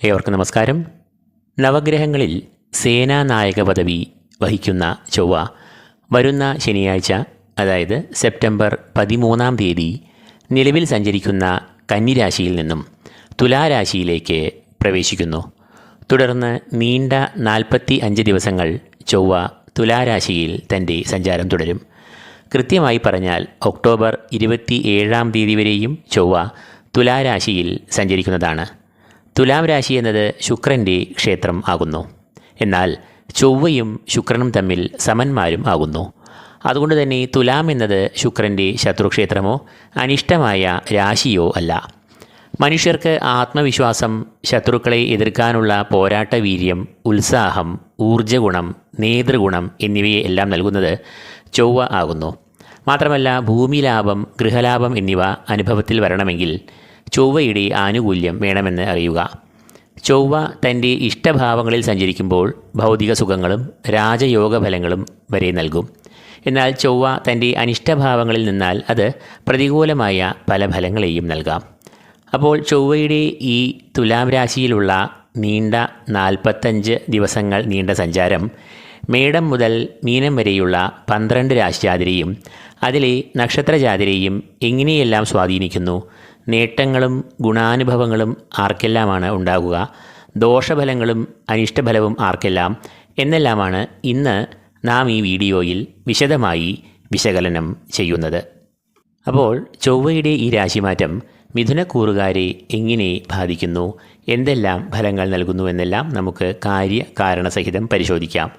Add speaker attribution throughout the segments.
Speaker 1: ഏവർക്കും നമസ്കാരം. നവഗ്രഹങ്ങളിൽ സേനാനായക പദവി വഹിക്കുന്ന ചൊവ്വ വരുന്ന ശനിയാഴ്ച അതായത് സെപ്റ്റംബർ പതിമൂന്നാം തീയതി നിലവിൽ സഞ്ചരിക്കുന്ന കന്നിരാശിയിൽ നിന്നും തുലാരാശിയിലേക്ക് പ്രവേശിക്കുന്നു. തുടർന്ന് നീണ്ട നാൽപ്പത്തി അഞ്ച് ദിവസങ്ങൾ ചൊവ്വ തുലാരാശിയിൽ തന്റെ സഞ്ചാരം തുടരും. കൃത്യമായി പറഞ്ഞാൽ ഒക്ടോബർ ഇരുപത്തി ഏഴാം തീയതി വരെയും ചൊവ്വ തുലാരാശിയിൽ സഞ്ചരിക്കുന്നതാണ്. തുലാം രാശി എന്നത് ശുക്രന്റെ ക്ഷേത്രം ആകുന്നു. എന്നാൽ ചൊവ്വയും ശുക്രനും തമ്മിൽ സമന്മാരും ആകുന്നു. അതുകൊണ്ട് തന്നെ തുലാം എന്നത് ശുക്രന്റെ ശത്രുക്ഷേത്രമോ അനിഷ്ടമായ രാശിയോ അല്ല. മനുഷ്യർക്ക് ആത്മവിശ്വാസം ശത്രുക്കളെ എതിർക്കാനുള്ള പോരാട്ട വീര്യം ഉത്സാഹം ഊർജഗുണം നേതൃഗുണം എന്നിവയെ എല്ലാം നൽകുന്നത് ചൊവ്വ ആകുന്നു. മാത്രമല്ല ഭൂമിലാഭം ഗൃഹലാഭം എന്നിവ അനുഭവത്തിൽ വരണമെങ്കിൽ ചൊവ്വയുടെ ആനുകൂല്യം വേണമെന്ന് അറിയുക. ചൊവ്വ തന്റെ ഇഷ്ടഭാവങ്ങളിൽ സഞ്ചരിക്കുമ്പോൾ ഭൗതിക സുഖങ്ങളും രാജയോഗ ഫലങ്ങളും വരെ നൽകും. എന്നാൽ ചൊവ്വ തന്റെ അനിഷ്ടഭാവങ്ങളിൽ നിന്നാൽ അത് പ്രതികൂലമായ പല ഫലങ്ങളെയും നൽകാം. അപ്പോൾ ചൊവ്വയുടെ ഈ തുലാം രാശിയിലുള്ള നീണ്ട നാൽപ്പത്തഞ്ച് ദിവസങ്ങൾ നീണ്ട സഞ്ചാരം മേടം മുതൽ മീനം വരെയുള്ള പന്ത്രണ്ട് രാശിജാതിരെയും അതിലെ നക്ഷത്രജാതിരെയും എങ്ങനെയെല്ലാം സ്വാധീനിക്കുന്നു? നേട്ടങ്ങളും ഗുണാനുഭവങ്ങളും ആർക്കെല്ലാമാണ് ഉണ്ടാകുക? ദോഷഫലങ്ങളും അനിഷ്ടഫലവും ആർക്കെല്ലാം? എന്നെല്ലാമാണ് ഇന്ന് നാം ഈ വീഡിയോയിൽ വിശദമായി വിശകലനം ചെയ്യുന്നത്. അപ്പോൾ ചൊവ്വയുടെ ഈ രാശിമാറ്റം മിഥുനക്കൂറുകാരെ എങ്ങനെ ബാധിക്കുന്നു? എന്തെല്ലാം ഫലങ്ങൾ നൽകുന്നു എന്നെല്ലാം നമുക്ക് കാര്യ കാരണസഹിതം പരിശോധിക്കാം.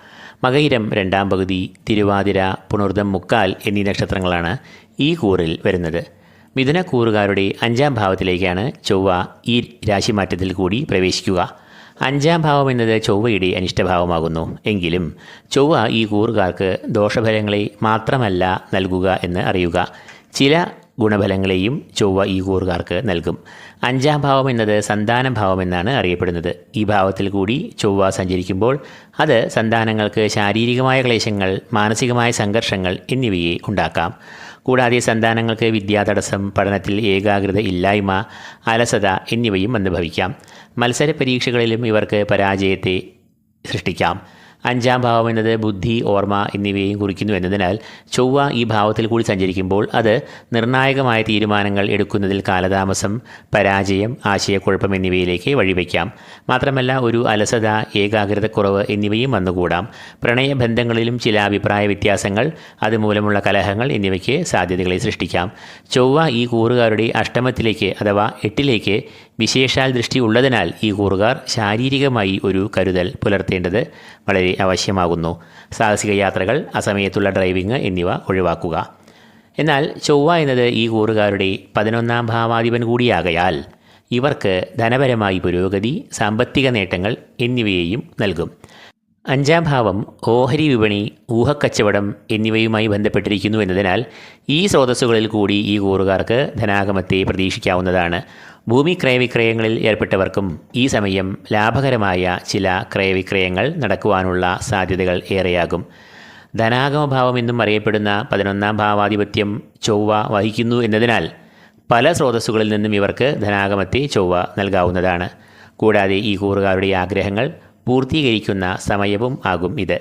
Speaker 1: മകയിരം രണ്ടാം പകുതി തിരുവാതിര പുണർദം മുക്കാൽ എന്നീ നക്ഷത്രങ്ങളാണ് ഈ കൂറിൽ വരുന്നത്. മിഥുനക്കൂറുകാരുടെ അഞ്ചാം ഭാവത്തിലേക്കാണ് ചൊവ്വ ഈ രാശിമാറ്റത്തിൽ കൂടി പ്രവേശിക്കുക. അഞ്ചാം ഭാവം എന്നത് ചൊവ്വയുടെ അനിഷ്ടഭാവമാകുന്നു. എങ്കിലും ചൊവ്വ ഈ കൂറുകാർക്ക് ദോഷഫലങ്ങളെ മാത്രമല്ല നൽകുക എന്ന് അറിയുക. ചില ഗുണഫലങ്ങളെയും ചൊവ്വ ഈ കൂറുകാർക്ക് നൽകും. അഞ്ചാം ഭാവം എന്നത് സന്താന ഭാവം എന്നാണ് അറിയപ്പെടുന്നത്. ഈ ഭാവത്തിൽ കൂടി ചൊവ്വ സഞ്ചരിക്കുമ്പോൾ അത് സന്താനങ്ങൾക്ക് ശാരീരികമായ ക്ലേശങ്ങൾ മാനസികമായ സംഘർഷങ്ങൾ എന്നിവയെ ഉണ്ടാക്കാം. കൂടാതെ സന്താനങ്ങൾക്ക് വിദ്യാതടസ്സം പഠനത്തിൽ ഏകാഗ്രത ഇല്ലായ്മ അലസത എന്നിവയും അനുഭവിക്കാം മത്സര പരീക്ഷകളിലും ഇവർക്ക് പരാജയത്തെ സൃഷ്ടിക്കാം. അഞ്ചാം ഭാവം എന്നത് ബുദ്ധി ഓർമ്മ എന്നിവയും കുറിക്കുന്നു എന്നതിനാൽ ചൊവ്വ ഈ ഭാവത്തിൽ കൂടി സഞ്ചരിക്കുമ്പോൾ അത് നിർണായകമായ തീരുമാനങ്ങൾ എടുക്കുന്നതിൽ കാലതാമസം പരാജയം ആശയക്കുഴപ്പം എന്നിവയിലേക്ക് വഴിവെക്കാം. മാത്രമല്ല ഒരു അലസത ഏകാഗ്രതക്കുറവ് എന്നിവയും വന്നുകൂടാം. പ്രണയബന്ധങ്ങളിലും ചില അഭിപ്രായ വ്യത്യാസങ്ങൾ അതുമൂലമുള്ള കലഹങ്ങൾ എന്നിവയ്ക്ക് സാധ്യതകളെ സൃഷ്ടിക്കാം. ചൊവ്വ ഈ കൂറുകാരുടെ അഷ്ടമത്തിലേക്ക് അഥവാ എട്ടിലേക്ക് വിശേഷാൽ ദൃഷ്ടി ഉള്ളതിനാൽ ഈ കൂറുകാർ ശാരീരികമായി ഒരു കരുതൽ പുലർത്തേണ്ടത് വളരെ ആവശ്യമാകുന്നു. സാഹസിക യാത്രകൾ അസമയത്തുള്ള ഡ്രൈവിംഗ് എന്നിവ ഒഴിവാക്കുക. എന്നാൽ ചൊവ്വ എന്നത് ഈ കൂറുകാരുടെ പതിനൊന്നാം ഭാവാധിപൻ കൂടിയാകയാൽ ഇവർക്ക് ധനപരമായി പുരോഗതി സാമ്പത്തിക നേട്ടങ്ങൾ എന്നിവയെയും നൽകും. അഞ്ചാം ഭാവം ഓഹരി വിപണി ഊഹക്കച്ചവടം എന്നിവയുമായി ബന്ധപ്പെട്ടിരിക്കുന്നു എന്നതിനാൽ ഈ സ്രോതസ്സുകളിൽ കൂടി ഈ കൂറുകാർക്ക് ധനാഗമത്തെ പ്രതീക്ഷിക്കാവുന്നതാണ്. ഭൂമി ക്രയവിക്രയങ്ങളിൽ ഏർപ്പെട്ടവർക്കും ഈ സമയം ലാഭകരമായ ചില ക്രയവിക്രയങ്ങൾ നടക്കുവാനുള്ള സാധ്യതകൾ ഏറെയാകും. ധനാഗമഭാവം എന്നും അറിയപ്പെടുന്ന പതിനൊന്നാം ഭാവാധിപത്യം ചൊവ്വ വഹിക്കുന്നു എന്നതിനാൽ പല സ്രോതസ്സുകളിൽ നിന്നും ഇവർക്ക് ധനാഗമത്തെ ചൊവ്വ നൽകാവുന്നതാണ്. കൂടാതെ ഈ കൂറുകാരുടെ ആഗ്രഹങ്ങൾ പൂർത്തീകരിക്കുന്ന സമയവും ആകും ഇത്.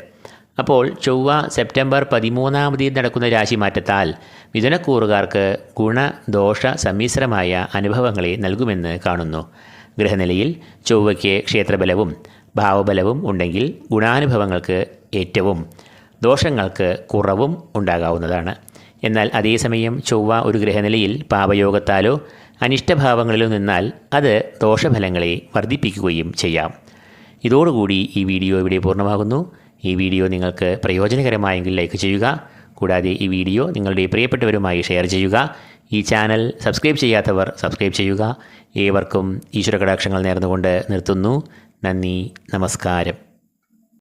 Speaker 1: അപ്പോൾ ചൊവ്വ സെപ്റ്റംബർ പതിമൂന്നാം തീയതി നടക്കുന്ന രാശിമാറ്റത്താൽ മിഥുനക്കൂറുകാർക്ക് ഗുണദോഷ സമ്മിശ്രമായ അനുഭവങ്ങളെ നൽകുമെന്ന് കാണുന്നു. ഗ്രഹനിലയിൽ ചൊവ്വയ്ക്ക് ക്ഷേത്രബലവും ഭാവബലവും ഉണ്ടെങ്കിൽ ഗുണാനുഭവങ്ങൾക്ക് ഏറ്റവും ദോഷങ്ങൾക്ക് കുറവും ഉണ്ടാകാവുന്നതാണ്. എന്നാൽ അതേസമയം ചൊവ്വ ഒരു ഗ്രഹനിലയിൽ പാപയോഗത്താലോ അനിഷ്ടഭാവങ്ങളിലോ നിന്നാൽ അത് ദോഷഫലങ്ങളെ വർദ്ധിപ്പിക്കുകയും ചെയ്യാം. ഇതോടുകൂടി ഈ വീഡിയോ ഇവിടെ പൂർണമാകുന്നു. ഈ വീഡിയോ നിങ്ങൾക്ക് പ്രയോജനകരമായെങ്കിൽ ലൈക്ക് ചെയ്യുക. കൂടാതെ ഈ വീഡിയോ നിങ്ങളുടെ പ്രിയപ്പെട്ടവരുമായി ഷെയർ ചെയ്യുക. ഈ ചാനൽ സബ്സ്ക്രൈബ് ചെയ്യാത്തവർ സബ്സ്ക്രൈബ് ചെയ്യുക. ഏവർക്കും ഈശ്വര കടാക്ഷങ്ങൾ നേർന്നുകൊണ്ട് നിർത്തുന്നു. നന്ദി നമസ്കാരം.